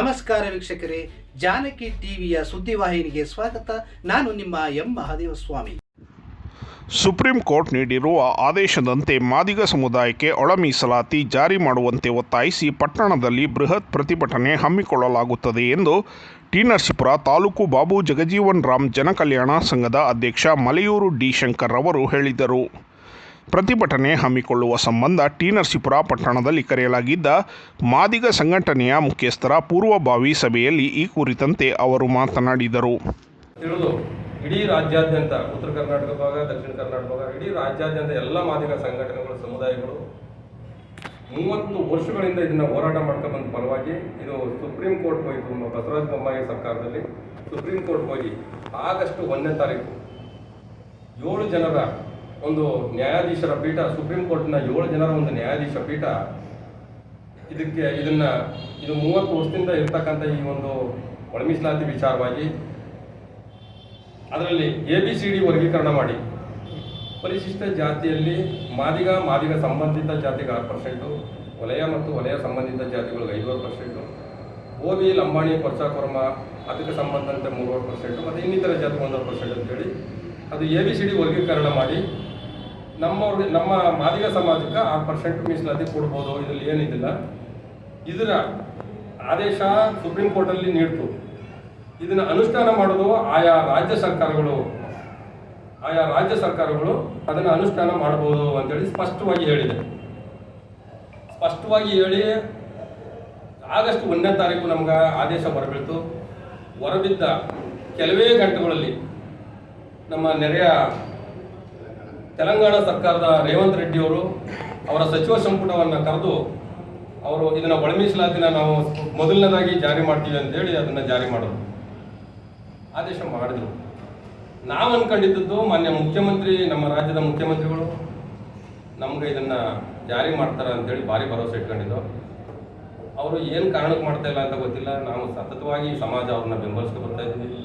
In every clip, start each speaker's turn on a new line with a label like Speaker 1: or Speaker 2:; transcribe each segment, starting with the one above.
Speaker 1: ನಮಸ್ಕಾರ ವೀಕ್ಷಕರೇ, ಜಾನಕಿ ಟಿವಿಯ ಸುದ್ದಿವಾಹಿನಿಗೆ ಸ್ವಾಗತ. ನಾನು ನಿಮ್ಮ M. Mahadeva Swamy
Speaker 2: Supreme Court ನೀಡಿರುವ ಆದೇಶದಂತೆ ಮಾದಿಗ ಸಮುದಾಯಕ್ಕೆ ಒಳ ಮೀಸಲಾತಿ ಜಾರಿ ಮಾಡುವಂತೆ ಒತ್ತಾಯಿಸಿ ಪಟ್ಟಣದಲ್ಲಿ ಬೃಹತ್ ಪ್ರತಿಭಟನೆ ಹಮ್ಮಿಕೊಳ್ಳಲಾಗುತ್ತದೆ ಎಂದು ಟಿ ನರಸೀಪುರ ತಾಲೂಕು ಬಾಬು ಜಗಜೀವನ್ ರಾಮ್ ಜನಕಲ್ಯಾಣ ಸಂಘದ ಅಧ್ಯಕ್ಷ ಮಲೆಯೂರು ಡಿ ಶಂಕರ್ ಅವರು ಹೇಳಿದರು. ಪ್ರತಿಭಟನೆ ಹಮ್ಮಿಕೊಳ್ಳುವ ಸಂಬಂಧ ಟಿ ನರಸೀಪುರ ಪಟ್ಟಣದಲ್ಲಿ ಕರೆಯಲಾಗಿದ್ದ ಮಾದಿಗ ಸಂಘಟನೆಯ ಮುಖ್ಯಸ್ಥರ ಪೂರ್ವಭಾವಿ ಸಭೆಯಲ್ಲಿ ಈ ಕುರಿತಂತೆ ಅವರು ಮಾತನಾಡಿದರು.
Speaker 3: ತಿಳಿದು, ಇಡೀ ರಾಜ್ಯಾದ್ಯಂತ ಉತ್ತರ ಕರ್ನಾಟಕ ಭಾಗ, ದಕ್ಷಿಣ ಕರ್ನಾಟಕ ಭಾಗ, ಇಡೀ ರಾಜ್ಯಾದ್ಯಂತ ಎಲ್ಲ ಮಾದಿಗ ಸಂಘಟನೆಗಳು, ಸಮುದಾಯಗಳು ಮೂವತ್ತು ವರ್ಷಗಳಿಂದ ಇದನ್ನು ಹೋರಾಟ ಮಾಡ್ಕೊಂಡು ಬಂದ ಫಲವಾಗಿ ಇದು ಸುಪ್ರೀಂ ಕೋರ್ಟ್ ಹೋಯಿತು ಬಸವರಾಜ ಬೊಮ್ಮಾಯಿ ಸರ್ಕಾರದಲ್ಲಿ. ಸುಪ್ರೀಂ ಕೋರ್ಟ್ ಹೋಗಿ ಆಗಸ್ಟ್ ಒಂದನೇ ತಾರೀಕು ಏಳು ಜನರ ಒಂದು ನ್ಯಾಯಾಧೀಶರ ಪೀಠ, ಸುಪ್ರೀಂ ಕೋರ್ಟ್ನ ಏಳು ಜನರ ಒಂದು ನ್ಯಾಯಾಧೀಶ ಪೀಠ, ಇದಕ್ಕೆ ಇದನ್ನ, ಇದು ಮೂವತ್ತು ವರ್ಷದಿಂದ ಇರ್ತಕ್ಕಂಥ ಈ ಒಂದು ಒಳಮೀಸಲಾತಿ ವಿಚಾರವಾಗಿ ಅದರಲ್ಲಿ ಎ ಬಿ ಸಿ ಡಿ ವರ್ಗೀಕರಣ ಮಾಡಿ. ಪರಿಶಿಷ್ಟ ಜಾತಿಯಲ್ಲಿ ಮಾದಿಗ ಮಾದಿಗ ಸಂಬಂಧಿತ ಜಾತಿಗೆ ಆರು ಪರ್ಸೆಂಟು ವಲಯ ಮತ್ತು ವಲಯ ಸಂಬಂಧಿತ ಜಾತಿಗಳಿಗೆ ಐದುವರೆ ಪರ್ಸೆಂಟು ಓ ಬಿ ಲಂಬಾಣಿ ಕೊರ್ಚಾಕೊರ್ಮ ಅದಕ್ಕೆ ಸಂಬಂಧಂತೆ ಮೂರುವರೆ ಪರ್ಸೆಂಟು ಮತ್ತು ಇನ್ನಿತರ ಜಾತಿ ಒಂದೂವರೆ ಪರ್ಸೆಂಟ್ ಅಂತೇಳಿ ಅದು ಎ ಬಿ ಸಿ ಡಿ ವರ್ಗೀಕರಣ ಮಾಡಿ. ನಮ್ಮವ್ರಿಗೆ, ನಮ್ಮ ಮಾದಿಗ ಸಮಾಜಕ್ಕೆ ಆರು ಪರ್ಸೆಂಟ್ ಮೀಸಲಾತಿ ಕೊಡ್ಬೋದು, ಇದರಲ್ಲಿ ಏನಿದಿಲ್ಲ. ಇದರ ಆದೇಶ ಸುಪ್ರೀಂ ಕೋರ್ಟಲ್ಲಿ ನೀಡ್ತು. ಇದನ್ನು ಅನುಷ್ಠಾನ ಮಾಡೋದು ಆಯಾ ರಾಜ್ಯ ಸರ್ಕಾರಗಳು. ಆಯಾ ರಾಜ್ಯ ಸರ್ಕಾರಗಳು ಅದನ್ನು ಅನುಷ್ಠಾನ ಮಾಡಬಹುದು ಅಂತೇಳಿ ಸ್ಪಷ್ಟವಾಗಿ ಹೇಳಿದೆ. ಸ್ಪಷ್ಟವಾಗಿ ಹೇಳಿ ಆಗಸ್ಟ್ ಒಂದನೇ ತಾರೀಕು ನಮ್ಗೆ ಆದೇಶ ಬರಬೇಕು ಹೊರಬಿದ್ದ ಕೆಲವೇ ಗಂಟೆಗಳಲ್ಲಿ ನಮ್ಮ ನೆರೆಯ ತೆಲಂಗಾಣ ಸರ್ಕಾರದ ರೇವಂತ್ ರೆಡ್ಡಿ ಅವರು ಅವರ ಸಚಿವ ಸಂಪುಟವನ್ನು ಕರೆದು ಅವರು ಇದನ್ನು ಒಳ ಮೀಸಲಾತಿನ ನಾವು ಮೊದಲನೇದಾಗಿ ಜಾರಿ ಮಾಡ್ತೀವಿ ಅಂತೇಳಿ ಅದನ್ನು ಜಾರಿ ಮಾಡೋದು. ಆದೇಶ ಮಾಡಿದ್ರು. ನಾವು ಅನ್ಕೊಂಡಿದ್ದದ್ದು ಮಾನ್ಯ ಮುಖ್ಯಮಂತ್ರಿ, ನಮ್ಮ ರಾಜ್ಯದ ಮುಖ್ಯಮಂತ್ರಿಗಳು ನಮ್ಗೆ ಇದನ್ನು ಜಾರಿ ಮಾಡ್ತಾರೆ ಅಂತೇಳಿ ಭಾರಿ ಭರವಸೆ ಇಟ್ಕೊಂಡಿದ್ದು. ಅವರು ಏನು ಕಾರಣಕ್ಕೆ ಮಾಡ್ತಾ ಇಲ್ಲ ಅಂತ ಗೊತ್ತಿಲ್ಲ. ನಾವು ಸತತವಾಗಿ ಸಮಾಜ ಅವ್ರನ್ನ ಬೆಂಬಲಿಸ್ಕೊ ಬರ್ತಾ ಇದ್ದೀವಿ.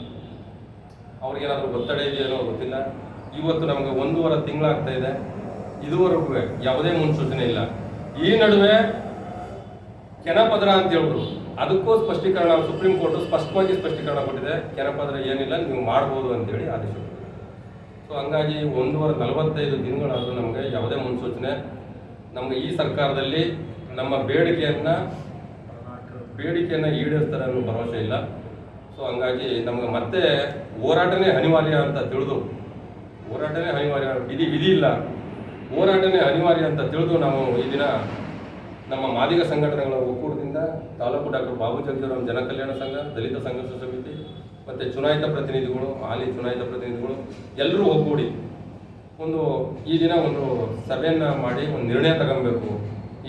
Speaker 3: ಅವ್ರಿಗೇನಾದರೂ ಒತ್ತಡ ಇದೆಯೋ ಗೊತ್ತಿಲ್ಲ. ಇವತ್ತು ನಮಗೆ ಒಂದೂವರೆ ತಿಂಗಳಾಗ್ತಾ ಇದೆ. ಇದುವರೆಗೂ ಯಾವುದೇ ಮುನ್ಸೂಚನೆ ಇಲ್ಲ. ಈ ನಡುವೆ ಕೆನಪದ್ರ ಅಂತ ಹೇಳಿದ್ರು ಅದಕ್ಕೂ ಸ್ಪಷ್ಟೀಕರಣ ಸುಪ್ರೀಂ ಕೋರ್ಟ್ ಸ್ಪಷ್ಟವಾಗಿ ಸ್ಪಷ್ಟೀಕರಣ ಕೊಟ್ಟಿದೆ. ಕೆನಪದ್ರ ಏನಿಲ್ಲ, ನೀವು ಮಾಡ್ಬೋದು ಅಂತೇಳಿ ಆದೇಶ. ಸೊ ಹಂಗಾಗಿ ಒಂದೂವರೆ ನಲವತ್ತೈದು ದಿನಗಳಾದರೂ ನಮಗೆ ಯಾವುದೇ ಮುನ್ಸೂಚನೆ. ನಮಗೆ ಈ ಸರ್ಕಾರದಲ್ಲಿ ನಮ್ಮ ಬೇಡಿಕೆಯನ್ನ ಬೇಡಿಕೆಯನ್ನು ಈಡೇರಿಸ್ತಾರೆ ಅನ್ನೋ ಭರವಸೆ ಇಲ್ಲ. ಸೊ ಹಂಗಾಗಿ ನಮಗೆ ಮತ್ತೆ ಹೋರಾಟನೇ ಅನಿವಾರ್ಯ ಅಂತ ತಿಳಿದು ಹೋರಾಟನೇ ಅನಿವಾರ್ಯ. ವಿಧಿ ವಿಧಿ ಇಲ್ಲ. ಹೋರಾಟನೇ ಅನಿವಾರ್ಯ ಅಂತ ತಿಳಿದು ನಾವು ಈ ದಿನ ನಮ್ಮ ಮಾದಿಗ ಸಂಘಟನೆಗಳ ಒಕ್ಕೂಟದಿಂದ ತಾಲೂಕು ಡಾಕ್ಟರ್ ಬಾಬು ಜಗಜೀವರಾಮ್ ಜನಕಲ್ಯಾಣ ಸಂಘ, ದಲಿತ ಸಂಘರ್ಷ ಸಮಿತಿ ಮತ್ತು ಚುನಾಯಿತ ಪ್ರತಿನಿಧಿಗಳು, ಹಾಲಿ ಚುನಾಯಿತ ಪ್ರತಿನಿಧಿಗಳು ಎಲ್ಲರೂ ಒಗ್ಗೂಡಿ ಒಂದು ಈ ದಿನ ಒಂದು ಸಭೆಯನ್ನು ಮಾಡಿ ಒಂದು ನಿರ್ಣಯ ತಗೊಬೇಕು.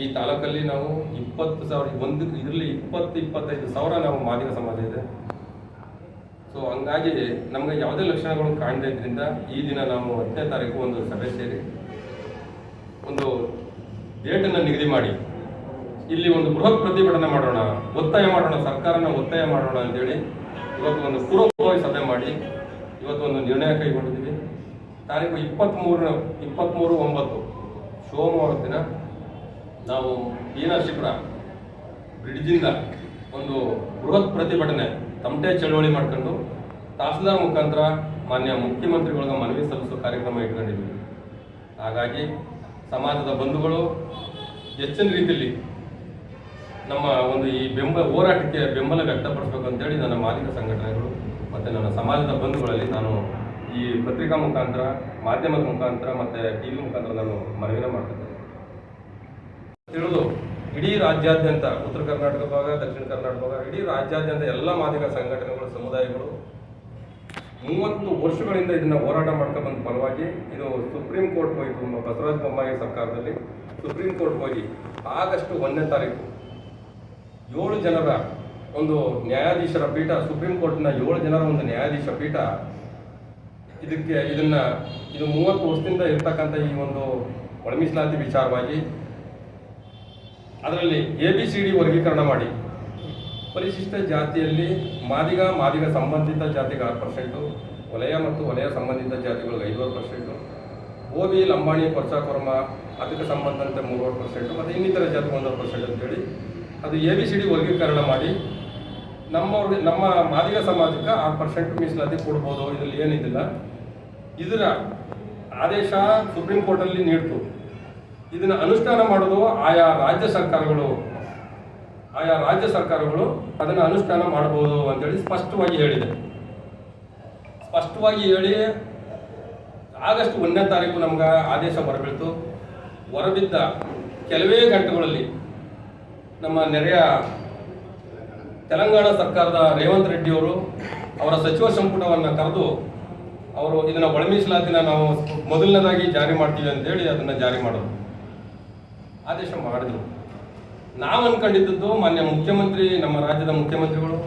Speaker 3: ಈ ತಾಲೂಕಲ್ಲಿ ನಾವು ಇಪ್ಪತ್ತು ಸಾವಿರ ಒಂದು ಇದರಲ್ಲಿ ಇಪ್ಪತ್ತು ಇಪ್ಪತ್ತೈದು ಸಾವಿರ ನಾವು ಮಾದಿಗ ಸಮಾಜ ಇದೆ. ಸೊ ಹಂಗಾಗಿ ನಮಗೆ ಯಾವುದೇ ಲಕ್ಷಣಗಳು ಕಾಣದೇ ಇದ್ರಿಂದ ಈ ದಿನ ನಾವು ಹತ್ತನೇ ತಾರೀಕು ಒಂದು ಸಭೆ ಸೇರಿ ಒಂದು ಡೇಟನ್ನು ನಿಗದಿ ಮಾಡಿ. ಇಲ್ಲಿ ಒಂದು ಬೃಹತ್ ಪ್ರತಿಭಟನೆ ಮಾಡೋಣ, ಒತ್ತಾಯ ಮಾಡೋಣ, ಸರ್ಕಾರನ ಒತ್ತಾಯ ಮಾಡೋಣ ಅಂತೇಳಿ ಇವತ್ತು ಒಂದು ಪೂರ್ವಭಾವಿ ಸಭೆ ಮಾಡಿ ಇವತ್ತು ಒಂದು ನಿರ್ಣಯ ಕೈಗೊಂಡಿದ್ದೀವಿ. ತಾರೀಕು ಇಪ್ಪತ್ತ್ಮೂರು ಇಪ್ಪತ್ತ್ಮೂರು ಒಂಬತ್ತು ಸೋಮವಾರ ದಿನ ನಾವು ಈನರ್ಶಿಪುರ ಬ್ರಿಡ್ಜಿಂದ ಒಂದು ಬೃಹತ್ ಪ್ರತಿಭಟನೆ ತಮಟೆ ಚಳವಳಿ ಮಾಡ್ಕೊಂಡು ತಹಸೀಲ್ದಾರ್ ಮುಖಾಂತರ ಮಾನ್ಯ ಮುಖ್ಯಮಂತ್ರಿಗಳಿಗೆ ಮನವಿ ಸಲ್ಲಿಸೋ ಕಾರ್ಯಕ್ರಮ ಇಟ್ಕೊಂಡಿದ್ದೀವಿ. ಹಾಗಾಗಿ ಸಮಾಜದ ಬಂಧುಗಳು ಹೆಚ್ಚಿನ ರೀತಿಯಲ್ಲಿ ನಮ್ಮ ಒಂದು ಈ ಬೆಂಬಲ ಹೋರಾಟಕ್ಕೆ ಬೆಂಬಲ ವ್ಯಕ್ತಪಡಿಸಬೇಕು ಅಂತೇಳಿ ನನ್ನ ಮಾಲೀಕ ಸಂಘಟನೆಗಳು ಮತ್ತು ನನ್ನ ಸಮಾಜದ ಬಂಧುಗಳಲ್ಲಿ ನಾನು ಈ ಪತ್ರಿಕಾ ಮುಖಾಂತರ, ಮಾಧ್ಯಮದ ಮುಖಾಂತರ ಮತ್ತು ಟಿ ವಿ ಮುಖಾಂತರ ನಾನು ಮನವಿನ ಮಾಡ್ತಿದ್ದೇನೆ ತಿಳಿದು ಇಡೀ ರಾಜ್ಯಾದ್ಯಂತ ಉತ್ತರ ಕರ್ನಾಟಕ ಭಾಗ, ದಕ್ಷಿಣ ಕರ್ನಾಟಕ ಭಾಗ, ಇಡೀ ರಾಜ್ಯಾದ್ಯಂತ ಎಲ್ಲ ಮಾದಿಗ ಸಂಘಟನೆಗಳು, ಸಮುದಾಯಗಳು ಮೂವತ್ತು ವರ್ಷಗಳಿಂದ ಇದನ್ನ ಹೋರಾಟ ಬಂದ ಫಲವಾಗಿ ಇದು ಸುಪ್ರೀಂ ಕೋರ್ಟ್ ಹೋಯಿತು ಬಸವರಾಜ ಬೊಮ್ಮಾಯಿ ಸರ್ಕಾರದಲ್ಲಿ. ಸುಪ್ರೀಂ ಕೋರ್ಟ್ ಹೋಗಿ ಆಗಸ್ಟ್ ಒಂದನೇ ತಾರೀಕು ಏಳು ಜನರ ಒಂದು ನ್ಯಾಯಾಧೀಶರ ಪೀಠ, ಸುಪ್ರೀಂ ಕೋರ್ಟ್ನ ಏಳು ಜನರ ಒಂದು ನ್ಯಾಯಾಧೀಶ ಪೀಠ ಇದಕ್ಕೆ, ಇದನ್ನ ಇದು ಮೂವತ್ತು ವರ್ಷದಿಂದ ಇರ್ತಕ್ಕಂಥ ಈ ಒಂದು ಒಳಮೀಸಲಾತಿ ವಿಚಾರವಾಗಿ ಅದರಲ್ಲಿ ಎ ಬಿ ಸಿ ಡಿ ವರ್ಗೀಕರಣ ಮಾಡಿ. ಪರಿಶಿಷ್ಟ ಜಾತಿಯಲ್ಲಿ ಮಾದಿಗ ಮಾದಿಗ ಸಂಬಂಧಿತ ಜಾತಿಗೆ ಆರು ಪರ್ಸೆಂಟು ವಲಯ ಮತ್ತು ವಲಯ ಸಂಬಂಧಿತ ಜಾತಿಗಳಿಗೆ ಐವತ್ತು ಪರ್ಸೆಂಟು ಓಬಿ ಲಂಬಾಣಿ ಕೊರ್ಚಾಕೊರ್ಮ ಅದಕ್ಕೆ ಸಂಬಂಧಂತೆ ಮೂರುವರೆ ಪರ್ಸೆಂಟು ಮತ್ತು ಇನ್ನಿತರ ಜಾತಿ ಒಂದೂವರೆ ಪರ್ಸೆಂಟ್ ಅಂತೇಳಿ ಅದು ಎ ಬಿ ಸಿ ಡಿ ವರ್ಗೀಕರಣ ಮಾಡಿ. ನಮ್ಮವ್ರಿಗೆ, ನಮ್ಮ ಮಾದಿಗ ಸಮಾಜಕ್ಕೆ ಆರು ಪರ್ಸೆಂಟ್ ಮೀಸಲಾತಿ ಕೊಡ್ಬೋದು, ಇದರಲ್ಲಿ ಏನಿದಿಲ್ಲ. ಇದರ ಆದೇಶ ಸುಪ್ರೀಂ ಕೋರ್ಟಲ್ಲಿ ನೀಡ್ತು. ಇದನ್ನ ಅನುಷ್ಠಾನ ಮಾಡೋದು ಆಯಾ ರಾಜ್ಯ ಸರ್ಕಾರಗಳು. ಆಯಾ ರಾಜ್ಯ ಸರ್ಕಾರಗಳು ಅದನ್ನು ಅನುಷ್ಠಾನ ಮಾಡಬಹುದು ಅಂತೇಳಿ ಸ್ಪಷ್ಟವಾಗಿ ಹೇಳಿದೆ. ಸ್ಪಷ್ಟವಾಗಿ ಹೇಳಿ ಆಗಸ್ಟ್ ಒಂದನೇ ತಾರೀಕು ನಮ್ಗೆ ಆದೇಶ ಹೊರಬೀಳ್ತು ಹೊರಬಿದ್ದ ಕೆಲವೇ ಗಂಟೆಗಳಲ್ಲಿ ನಮ್ಮ ನೆರೆಯ ತೆಲಂಗಾಣ ಸರ್ಕಾರದ ರೇವಂತ್ ರೆಡ್ಡಿ ಅವರು ಅವರ ಸಚಿವ ಸಂಪುಟವನ್ನು ಕರೆದು ಅವರು ಇದನ್ನು ಒಳ ಮೀಸಲಾತಿನ ನಾವು ಮೊದಲನೇದಾಗಿ ಜಾರಿ ಮಾಡ್ತೀವಿ ಅಂತೇಳಿ ಅದನ್ನು ಜಾರಿ ಮಾಡೋದು. ಆದೇಶ ಮಾಡಿದ್ರು. ನಾವು ಅನ್ಕೊಂಡಿದ್ದದ್ದು ಮಾನ್ಯ ಮುಖ್ಯಮಂತ್ರಿ, ನಮ್ಮ ರಾಜ್ಯದ ಮುಖ್ಯಮಂತ್ರಿಗಳು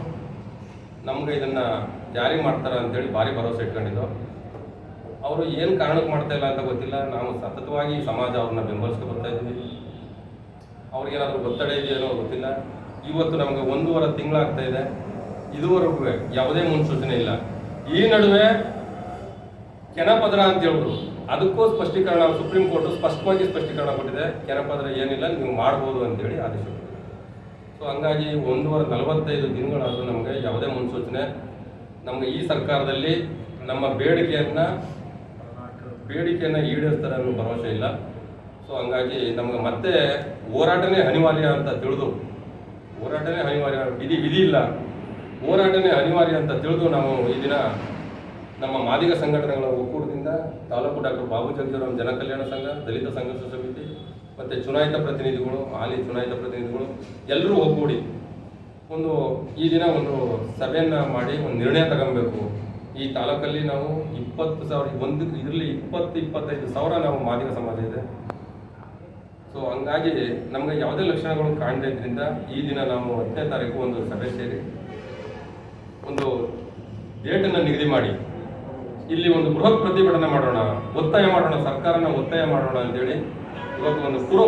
Speaker 3: ನಮ್ಗೆ ಇದನ್ನ ಜಾರಿ ಮಾಡ್ತಾರೆ ಅಂತೇಳಿ ಭಾರಿ ಭರವಸೆ ಇಟ್ಕೊಂಡಿದ್ದು. ಅವರು ಏನು ಕಾರಣಕ್ಕೆ ಮಾಡ್ತಾ ಇಲ್ಲ ಅಂತ ಗೊತ್ತಿಲ್ಲ. ನಾವು ಸತತವಾಗಿ ಸಮಾಜ ಅವ್ರನ್ನ ಬೆಂಬಲಿಸ್ಕೊ ಬರ್ತಾ ಇದ್ವಿ ಅವ್ರಿಗೇನಾದ್ರೂ ಒತ್ತಡ ಇದೆಯೇನೋ ಗೊತ್ತಿಲ್ಲ. ಇವತ್ತು ನಮಗೆ ಒಂದೂವರೆ ತಿಂಗಳಾಗ್ತಾ ಇದೆ. ಇದುವರೆಗೂ ಯಾವುದೇ ಮುನ್ಸೂಚನೆ ಇಲ್ಲ. ಈ ನಡುವೆ ಕೆನಪದ್ರ ಅಂತ ಹೇಳಿದ್ರು ಅದಕ್ಕೂ ಸ್ಪಷ್ಟೀಕರಣ ಸುಪ್ರೀಂ ಕೋರ್ಟ್ ಸ್ಪಷ್ಟವಾಗಿ ಸ್ಪಷ್ಟೀಕರಣ ಕೊಟ್ಟಿದೆ. ಕೆನಪದ್ರ ಏನಿಲ್ಲ, ನೀವು ಮಾಡ್ಬೋದು ಅಂತೇಳಿ ಆದೇಶ. ಸೊ ಹಂಗಾಗಿ ಒಂದೂವರೆ ನಲವತ್ತೈದು ದಿನಗಳಾದರೂ ನಮಗೆ ಯಾವುದೇ ಮುನ್ಸೂಚನೆ, ನಮಗೆ ಈ ಸರ್ಕಾರದಲ್ಲಿ ನಮ್ಮ ಬೇಡಿಕೆಯನ್ನ ಬೇಡಿಕೆಯನ್ನ ಈಡೇರಿಸ್ತಾರೆ ಅನ್ನೋ ಭರವಸೆ ಇಲ್ಲ. ಸೊ ಹಂಗಾಗಿ ನಮ್ಗೆ ಮತ್ತೆ ಹೋರಾಟನೇ ಅನಿವಾರ್ಯ ಅಂತ ತಿಳಿದು, ಹೋರಾಟನೇ ಅನಿವಾರ್ಯ, ವಿಧಿ ವಿಧಿ ಇಲ್ಲ. ಹೋರಾಟನೇ ಅನಿವಾರ್ಯ ಅಂತ ತಿಳಿದು ನಾವು ಈ ದಿನ ನಮ್ಮ ಮಾದಿಗ ಸಂಘಟನೆಗಳ ಒಕ್ಕೂಟದಿಂದ ತಾಲೂಕು ಡಾಕ್ಟರ್ ಬಾಬು ಜಗಜೀವರಾಮ್ ಜನಕಲ್ಯಾಣ ಸಂಘ, ದಲಿತ ಸಂಘರ್ಷ ಸಮಿತಿ, ಮತ್ತು ಚುನಾಯಿತ ಪ್ರತಿನಿಧಿಗಳು, ಹಾಲಿ ಚುನಾಯಿತ ಪ್ರತಿನಿಧಿಗಳು ಎಲ್ಲರೂ ಒಗ್ಗೂಡಿ ಒಂದು ಈ ದಿನ ಒಂದು ಸಭೆಯನ್ನು ಮಾಡಿ ಒಂದು ನಿರ್ಣಯ ತಗೊಬೇಕು. ಈ ತಾಲೂಕಲ್ಲಿ ನಾವು ಇಪ್ಪತ್ತು ಸಾವಿರ, ಒಂದು ಇದರಲ್ಲಿ ಇಪ್ಪತ್ತು, ಇಪ್ಪತ್ತೈದು ಸಾವಿರ ನಾವು ಮಾದಿಗ ಸಮಾಜ ಇದೆ. ಸೊ ಹಂಗಾಗಿ ನಮಗೆ ಯಾವುದೇ ಲಕ್ಷಣಗಳು ಕಾಣದೇ ಇದ್ರಿಂದ ಈ ದಿನ ನಾವು ಹತ್ತನೇ ತಾರೀಕು ಒಂದು ಸಭೆ ಸೇರಿ ಒಂದು ಡೇಟನ್ನು ನಿಗದಿ ಮಾಡಿ. ಇಲ್ಲಿ ಒಂದು ಬೃಹತ್ ಪ್ರತಿಭಟನೆ ಮಾಡೋಣ ಒತ್ತಾಯ ಮಾಡೋಣ ಸರ್ಕಾರನ ಒತ್ತಾಯ ಮಾಡೋಣ ಅಂತೇಳಿ ಇವತ್ತು ಒಂದು ಪೂರ್ವ